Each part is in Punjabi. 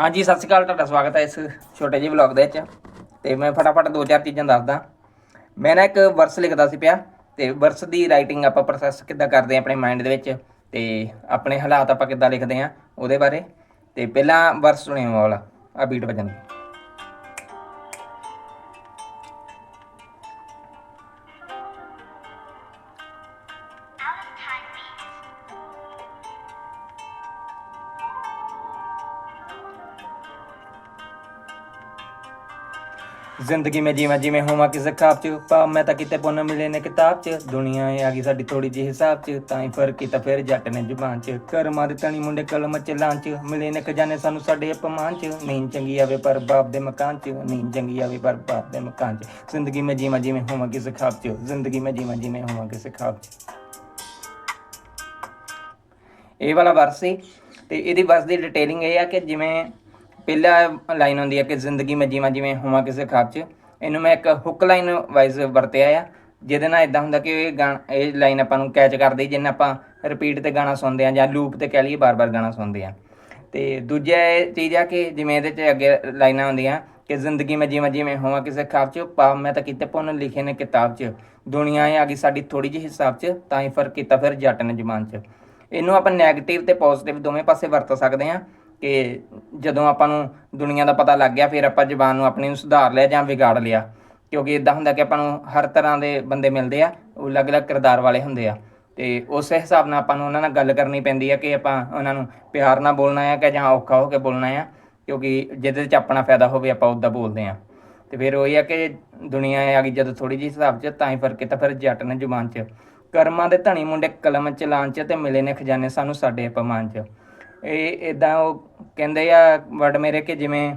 ਹਾਂਜੀ, ਸਤਿ ਸ਼੍ਰੀ ਅਕਾਲ, ਤੁਹਾਡਾ ਸਵਾਗਤ ਹੈ ਇਸ ਛੋਟੇ ਜਿਹੇ ਵਲੌਗ ਦੇ ਵਿੱਚ। ਤੇ ਮੈਂ ਫਟਾਫਟ ਦੋ ਚਾਰ ਚੀਜ਼ਾਂ ਦੱਸਦਾ। ਮੈਂ ਨਾ ਇੱਕ ਵਰਸ ਲਿਖਦਾ ਸੀ ਪਿਆ, ਤੇ ਵਰਸ ਦੀ ਰਾਈਟਿੰਗ ਆਪਾਂ ਪ੍ਰੋਸੈਸ ਕਿੱਦਾਂ ਕਰਦੇ ਆ ਆਪਣੇ ਮਾਈਂਡ ਦੇ ਵਿੱਚ, ਤੇ ਆਪਣੇ ਹਾਲਾਤ ਆਪਾਂ ਕਿੱਦਾਂ ਲਿਖਦੇ ਆ ਉਹਦੇ ਬਾਰੇ। ਤੇ ਪਹਿਲਾਂ ਵਰਸ ਸੁਣਿਓ ਆਹ ਵਾਲਾ ਆ ਬੀਟ ਵੱਜਣ ਜ਼ਿੰਦਗੀ ਮੈਂ ਜੀਵਾਂ, ਜਿਵੇਂ ਹੋਵਾਂ ਕਿਸੇ ਖਾਬ ਚ। ਪਾ ਮੈਂ ਤਾਂ ਕਿਤੇ ਪੁੰਨ ਮਿਲੇ ਨੇ ਕਿਤਾਬ ਚ। ਦੁਨੀਆ ਇਹ ਆ ਗਈ ਸਾਡੀ ਥੋੜੀ ਜਿਹੀ ਹਿਸਾਬ ਚ। ਤਾਂ ਹੀ ਫ਼ਰਕ ਕੀਤਾ ਫਿਰ ਜੱਟ ਨੇ ਜ਼ੁਬਾਨ ਚ। ਕਰਮਾਂ ਦੇ ਤਣੀ ਮੁੰਡੇ ਕਲਮ ਚ ਲਾਂ ਮਿਲੇ ਨੇ ਖਜ਼ਾਨੇ ਸਾਨੂੰ ਸਾਡੇ ਅਪਮਾਨ ਚ। ਨੀਂਦ ਚੰਗੀ ਆਵੇ ਪਰ ਬਾਪ ਦੇ ਮਕਾਨ ਚ। ਨੀਂਦ ਚੰਗੀ ਆਵੇ ਪਰ ਬਾਪ ਦੇ ਮਕਾਨ ਚ। ਜ਼ਿੰਦਗੀ ਮੈਂ ਜੀਵਾਂ, ਜਿਵੇਂ ਹੋਵਾਂ ਕਿਸੇ ਖਾਬ ਚ। ਜ਼ਿੰਦਗੀ ਮੈਂ ਜੀਵਾਂ, ਜਿਵੇਂ ਹੋਵਾਂ ਕਿਸੇ ਖਾਬ ਚ। ਇਹ ਵਾਲਾ ਵਰਸ ਸੀ। ਤੇ ਇਹਦੀ ਵਰਸ ਦੀ ਡਿਟੇਲਿੰਗ ਇਹ ਆ ਕਿ ਜਿਵੇਂ ਪਹਿਲਾ ਲਾਈਨ ਹੁੰਦੀ ਹੈ ਕਿ ਜ਼ਿੰਦਗੀ ਮੈਂ ਜੀਵਾਂ ਜਿਵੇਂ ਹੋਵਾਂ ਕਿਸੇ ਖਾਬ 'ਚ। ਇਹਨੂੰ ਮੈਂ ਇੱਕ ਹੁੱਕ ਲਾਈਨ ਵਾਈਜ਼ ਵਰਤਿਆ ਆ। ਜਿਹਦੇ ਨਾਲ ਇਦਾਂ ਹੁੰਦਾ ਕਿ ਇਹ ਗਾਣਾ ਇਹ ਲਾਈਨ ਆਪਾਂ ਨੂੰ ਕੈਚ ਕਰਦੀ ਜਿੰਨ ਆਪਾਂ ਰਿਪੀਟ ਤੇ ਗਾਣਾ ਸੁਣਦੇ ਆ ਜਾਂ ਲੂਪ ਤੇ ਕਹਿ ਲਈਏ ਬਾਰ-ਬਾਰ ਗਾਣਾ ਸੁਣਦੇ ਆ। ਤੇ ਦੂਜਾ ਇਹ ਚੀਜ਼ ਆ ਕਿ ਜਿਵੇਂ ਇਹਦੇ 'ਚ ਅੱਗੇ ਲਾਈਨਾਂ ਹੁੰਦੀਆਂ ਕਿ ਜ਼ਿੰਦਗੀ ਮੈਂ ਜਿਵੇਂ ਜਿਵੇਂ ਹੋਵਾਂ ਕਿਸੇ ਖਾਬ 'ਚ, ਪਾ ਮੈਂ ਤਾਂ ਕਿਤੇ ਪੁੰਨ ਲਿਖੇ ਨੇ ਕਿਤਾਬ 'ਚ। ਦੁਨੀਆ ਇਹ ਆ ਗਈ ਸਾਡੀ ਥੋੜੀ ਜਿਹੀ ਹਿਸਾਬ 'ਚ, ਤਾਂ ਹੀ ਫ਼ਰਕ ਕੀਤਾ ਫਿਰ ਜੱਟ ਨੇ ਜ਼ੁਬਾਨ 'ਚ। ਇਹਨੂੰ ਆਪਾਂ 네ਗੇਟਿਵ ਤੇ ਪੋਜ਼ਿਟਿਵ ਦੋਵੇਂ ਪਾਸੇ ਵਰਤ ਸਕਦੇ ਆ। ਕਿ ਜਦੋਂ ਆਪਾਂ ਨੂੰ ਦੁਨੀਆ ਦਾ ਪਤਾ ਲੱਗ ਗਿਆ, ਫਿਰ ਆਪਾਂ ਜ਼ਬਾਨ ਨੂੰ ਆਪਣੀ ਨੂੰ ਸੁਧਾਰ ਲਿਆ ਜਾਂ ਵਿਗਾੜ ਲਿਆ। ਕਿਉਂਕਿ ਇਦਾਂ ਹੁੰਦਾ ਕਿ ਆਪਾਂ ਨੂੰ ਹਰ ਤਰ੍ਹਾਂ ਦੇ ਬੰਦੇ ਮਿਲਦੇ ਆ, ਉਹ ਅਲੱਗ-ਅਲੱਗ ਕਿਰਦਾਰ ਵਾਲੇ ਹੁੰਦੇ ਆ। ਤੇ ਉਸੇ ਹਿਸਾਬ ਨਾਲ ਆਪਾਂ ਨੂੰ ਉਹਨਾਂ ਨਾਲ ਗੱਲ ਕਰਨੀ ਪੈਂਦੀ ਆ ਕਿ ਆਪਾਂ ਉਹਨਾਂ ਨੂੰ ਪਿਆਰ ਨਾਲ ਬੋਲਣਾ ਆ ਕਿ ਜਾਂ ਔਖਾ ਹੋ ਕੇ ਬੋਲਣਾ ਆ, ਕਿਉਂਕਿ ਜਿਹਦੇ 'ਚ ਆਪਣਾ ਫਾਇਦਾ ਹੋਵੇ ਆਪਾਂ ਉੱਦਾਂ ਬੋਲਦੇ ਆ। ਤੇ ਫਿਰ ਉਹ ਇਹ ਆ ਕਿ ਦੁਨੀਆ ਆ ਗਈ ਜਦੋਂ ਥੋੜੀ ਜਿਹੀ ਹਿਸਾਬ 'ਚ, ਤਾਂ ਹੀ ਫ਼ਰਕ ਤਾਂ ਫਿਰ ਜੱਟ ਨੇ ਜ਼ੁਬਾਨ 'ਚ। ਕਰਮਾਂ ਦੇ ਧਣੀ ਮੁੰਡੇ ਕਲਮ ਚਲਾਨ 'ਚ ਤੇ ਮਿਲੇ ਨੇ ਖਜ਼ਾਨੇ ਸਾਨੂੰ ਸਾਡੇ ਅਪਮਾਨ 'ਚ। ਇਹ ਇਦਾਂ ਉਹ ਕਹਿੰਦੇ ਆ ਵਰਡ ਮੇਰੇ ਕਿ ਜਿਵੇਂ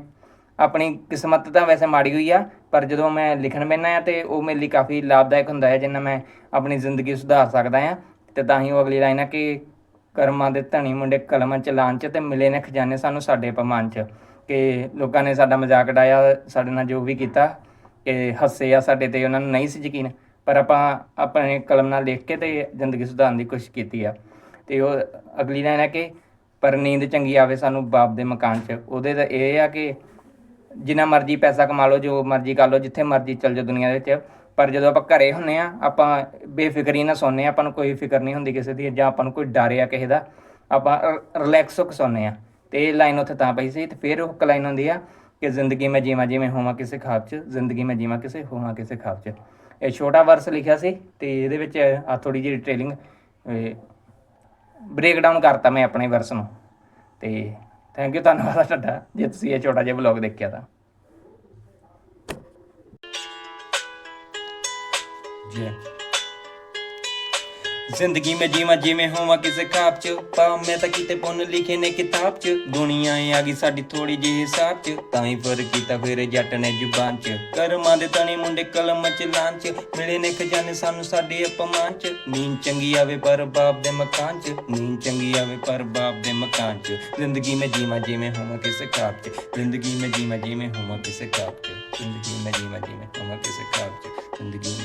ਆਪਣੀ ਕਿਸਮਤ ਤਾਂ ਵੈਸੇ ਮਾੜੀ ਹੋਈ ਆ, ਪਰ ਜਦੋਂ ਮੈਂ ਲਿਖਣ ਬੈਠਾ ਆ ਤੇ ਉਹ ਮੇਰੇ ਲਈ ਕਾਫੀ ਲਾਭਦਾਇਕ ਹੁੰਦਾ ਹੈ, ਜਿੰਨਾ ਮੈਂ ਆਪਣੀ ਜ਼ਿੰਦਗੀ ਸੁਧਾਰ ਸਕਦਾ ਆ। ਤੇ ਤਾਂ ਹੀ ਉਹ ਅਗਲੀ ਲਾਈਨ ਆ ਕਿ ਕਰਮਾਂ ਦੇ ਧਣੀ ਮੁੰਡੇ ਕਲਮਾਂ ਚਲਾਨ 'ਚ ਤੇ ਮਿਲੇ ਨੇ ਖਜ਼ਾਨੇ ਸਾਨੂੰ ਸਾਡੇ ਅਪਮਾਨ 'ਚ। ਕਿ ਲੋਕਾਂ ਨੇ ਸਾਡਾ ਮਜ਼ਾਕ ਉਡਾਇਆ, ਸਾਡੇ ਨਾਲ ਜੋ ਵੀ ਕੀਤਾ ਕਿ ਹੱਸੇ ਆ ਸਾਡੇ ਤੇ, ਉਹਨਾਂ ਨੂੰ ਨਹੀਂ ਸੀ ਯਕੀਨ। ਪਰ ਆਪਾਂ ਆਪਣੇ ਕਲਮ ਨਾਲ ਲਿਖ ਕੇ ਤੇ ਜ਼ਿੰਦਗੀ ਸੁਧਾਰਨ ਦੀ ਕੋਸ਼ਿਸ਼ ਕੀਤੀ ਆ। ਤੇ ਉਹ ਅਗਲੀ ਲਾਈਨ ਹੈ ਕਿ ਪਰ ਨੀਂਦ ਚੰਗੀ ਆਵੇ ਸਾਨੂੰ ਬਾਪ ਦੇ ਮਕਾਨ 'ਚ। ਉਹਦੇ ਦਾ ਇਹ ਆ ਕਿ ਜਿੰਨਾ ਮਰਜ਼ੀ ਪੈਸਾ ਕਮਾ ਲਓ, ਜੋ ਮਰਜ਼ੀ ਕਰ ਲਓ, ਜਿੱਥੇ ਮਰਜ਼ੀ ਚੱਲ ਜਾਓ ਦੁਨੀਆ ਦੇ ਵਿੱਚ। ਪਰ ਜਦੋਂ ਆਪਾਂ ਘਰੇ ਹੁੰਨੇ ਆ, ਆਪਾਂ ਬੇਫਿਕਰੀ ਨਾਲ ਸੌਂਦੇ ਆ, ਆਪਾਂ ਨੂੰ ਕੋਈ ਫਿਕਰ ਨਹੀਂ ਹੁੰਦੀ ਕਿਸੇ ਦੀ ਜਾਂ ਆਪਾਂ ਨੂੰ ਕੋਈ ਡਰ ਆ ਕਿਸੇ ਦਾ। ਆਪਾਂ ਰਿਲੈਕਸ ਹੋ ਕੇ ਸੌਂਦੇ ਆ। ਤੇ ਇਹ ਲਾਈਨ ਉੱਥੇ ਤਾਂ ਪਈ ਸੀ ਤੇ ਫਿਰ ਉਹ ਲਾਈਨ ਹੁੰਦੀ ਆ ਕਿ ਜ਼ਿੰਦਗੀ ਮੈਂ ਜੀਵਾਂ ਜਿਵੇਂ ਹੋਵਾਂ ਕਿਸੇ ਖਾਬ 'ਚ, ਜ਼ਿੰਦਗੀ ਮੈਂ ਜੀਵਾਂ ਕਿਸੇ ਹੋਵਾਂ ਕਿਸੇ ਖਾਬ 'ਚ। ਇਹ ਛੋਟਾ ਵਰਸ ਲਿਖਿਆ ਸੀ ਤੇ ਇਹਦੇ ਵਿੱਚ ਆ ਥੋੜੀ ਜਿਹੀ ਡਿਟੇਲਿੰਗ ਬ੍ਰੇਕ ਡਾਊਨ ਕਰਤਾ ਮੈਂ ਆਪਣੇ ਵਰਸ ਨੂੰ। ਤੇ ਥੈਂਕ ਯੂ ਧੰਨਵਾਦ ਤੁਹਾਡਾ, ਜੇ ਤੁਸੀਂ ਇਹ ਛੋਟਾ ਜਿਹਾ ਵਲੌਗ ਦੇਖਿਆ ਤਾਂ। ਜੀ ਜ਼ਿੰਦਗੀ ਮੈਂ ਜੀਵਾਂ, ਜਿਵੇਂ ਹੋਵਾਂ ਕਿਸੇ ਖਾਬ 'ਚ। ਪਾ ਮੈਂ ਤਾਂ ਕਿਤੇ ਪੁੰਨ ਲਿਖੇ ਨੇ ਕਿਤਾਬ 'ਚ। ਦੁਨੀਆ ਏ ਆ ਗਈ ਸਾਡੀ ਥੋੜੀ ਜਿਹੀ ਹਿਸਾਬ 'ਚ। ਤਾਂ ਹੀ ਫ਼ਰਕ ਕੀਤਾ ਫਿਰ ਜੱਟ ਨੇ ਜ਼ੁਬਾਨ 'ਚ। ਕਰਮਾਂ ਦੇ ਤਣੀ ਮੁੰਡੇ ਕਲਮ 'ਚ ਲਾਂ 'ਚ ਮਿਲੇ ਨੇ ਖਜ਼ਾਨੇ ਸਾਨੂੰ ਸਾਡੇ ਅਪਮਾਨ 'ਚ। ਨੀਂਦ ਚੰਗੀ ਆਵੇ ਪਰ ਬਾਪ ਦੇ ਮਕਾਨ 'ਚ। ਨੀਂਦ ਚੰਗੀ ਆਵੇ ਪਰ ਬਾਪ ਦੇ ਮਕਾਨ 'ਚ। ਜ਼ਿੰਦਗੀ ਮੈਂ ਜੀਵਾਂ, ਜਿਵੇਂ ਹੋਵਾਂ ਕਿਸੇ ਖਾਬ 'ਚ। ਜ਼ਿੰਦਗੀ ਮੈਂ ਜੀਵਾਂ, ਜਿਵੇਂ ਹੋਵਾਂ ਕਿਸੇ ਖਾਬ 'ਚ। ਜ਼ਿੰਦਗੀ ਮੈਂ ਜੀਵਾਂ, ਜਿਵੇਂ ਹੋਵਾਂ ਕਿਸੇ ਖਾਬ 'ਚ। ਜ਼ਿੰਦਗੀ